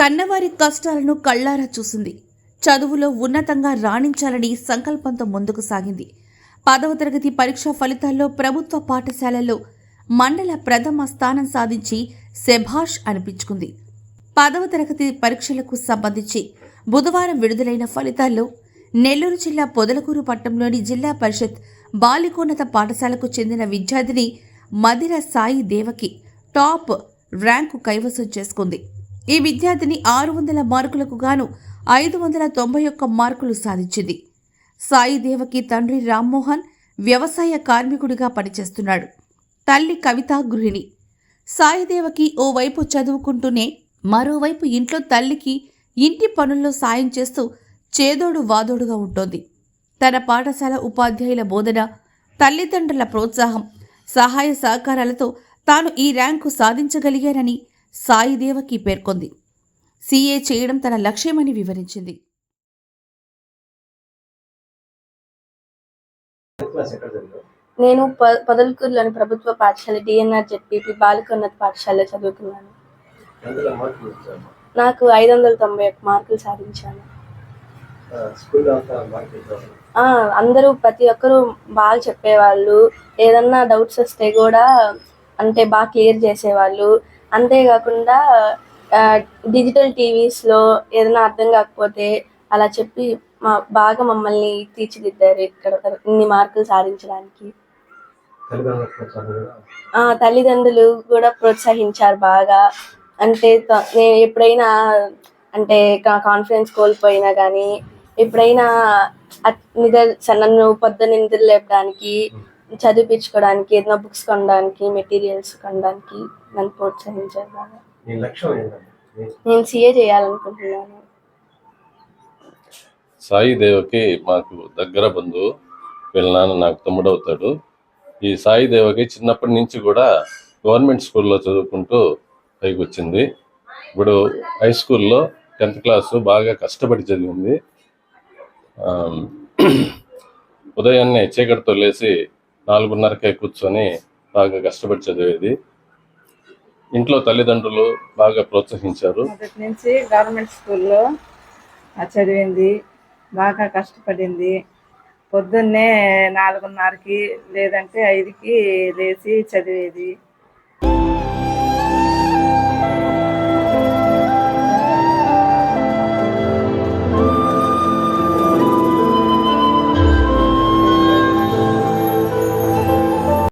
కన్నవారి కష్టాలను కళ్ళారా చూసింది. చదువులో ఉన్నతంగా రాణించాలని సంకల్పంతో ముందుకు సాగింది. పదవ తరగతి పరీక్షా ఫలితాల్లో ప్రభుత్వ పాఠశాలల్లో మండల ప్రథమ స్థానం సాధించి శభాష్ అనిపించుకుంది. పదవ తరగతి పరీక్షలకు సంబంధించి బుధవారం విడుదలైన ఫలితాల్లో నెల్లూరు జిల్లా పొదలకూరు పట్టణంలోని జిల్లా పరిషత్ బాలికోన్నత పాఠశాలకు చెందిన విద్యార్థిని మదిర సాయి దేవకి టాప్ ర్యాంకు కైవసం చేసుకుంది. ఈ విద్యార్థిని ఆరు వందల మార్కులకు గాను ఐదు వందల తొంభై ఒక్క మార్కులు సాధించింది. సాయి దేవకి తండ్రి రామ్మోహన్ వ్యవసాయ కార్మికుడిగా పనిచేస్తున్నాడు. తల్లి కవిత గృహిణి. సాయిదేవకి ఓవైపు చదువుకుంటూనే మరోవైపు ఇంట్లో తల్లికి ఇంటి పనుల్లో సాయం చేస్తూ చేదోడు వాదోడుగా ఉంటోంది. తన పాఠశాల ఉపాధ్యాయుల బోధన తల్లిదండ్రుల ప్రోత్సాహం సహాయ సహకారాలతో తాను ఈ ర్యాంకు సాధించగలిగానని సాయిదేవకి పేర్కొంది. సీఏ చేయడం తన లక్ష్యమని వివరించింది. నేను ప పొదలకూరులోని ప్రభుత్వ పాఠశాల డిఎన్ఆర్ జెడ్పీపీ బాలికోన్నత పాఠశాలలో చదువుకున్నాను. నాకు ఐదు వందల తొంభై ఒక్క మార్కులు సాధించాను. అందరూ ప్రతి ఒక్కరూ బాగా చెప్పేవాళ్ళు. ఏదన్నా డౌట్స్ వస్తే కూడా అంటే బాగా క్లియర్ చేసేవాళ్ళు. అంతేకాకుండా డిజిటల్ టీవీస్లో ఏదైనా అర్థం కాకపోతే అలా చెప్పి మా బాగా మమ్మల్ని తీర్చిదిద్దారు ఇక్కడ ఇన్ని మార్కులు సాధించడానికి. ఆ తల్లిదండ్రులు కూడా ప్రోత్సహించారు బాగా. అంటే నేను ఎప్పుడైనా అంటే కాన్ఫిడెన్స్ కోల్పోయినా కానీ ఎప్పుడైనా నిద్ర నన్ను పొద్దున్న నిద్ర లేపడానికి చదివించుకోవడానికి ఏదైనా బుక్స్ కొనడానికి మెటీరియల్స్ కొనడానికి నన్ను ప్రోత్సహించారు బాగా నీ లక్ష్యం ఏంటంటే నేను సిఏ చేయాలనుకుంటున్నాను. సాయి దేవకి మాకు దగ్గర బంధువు వీళ్ళ నాన్న నాకు తమ్ముడు అవుతాడు ఈ సాయి దేవకి చిన్నప్పటి నుంచి కూడా గవర్నమెంట్ స్కూల్లో చదువుకుంటూ పైకి వచ్చింది ఇప్పుడు హై స్కూల్లో టెన్త్ క్లాసు బాగా కష్టపడి చదివింది. ఉదయాన్నే చీకటితో లేచి నాలుగున్నరకే కూర్చొని బాగా కష్టపడి చదివేది. ఇంట్లో తల్లిదండ్రులు బాగా ప్రోత్సహించారు. మొదటి నుంచి గవర్నమెంట్ స్కూల్లో ఆ చదివింది బాగా కష్టపడింది. పొద్దున్నే నాలుగున్నరకి లేదంటే ఐదుకి లేచి చదివేది.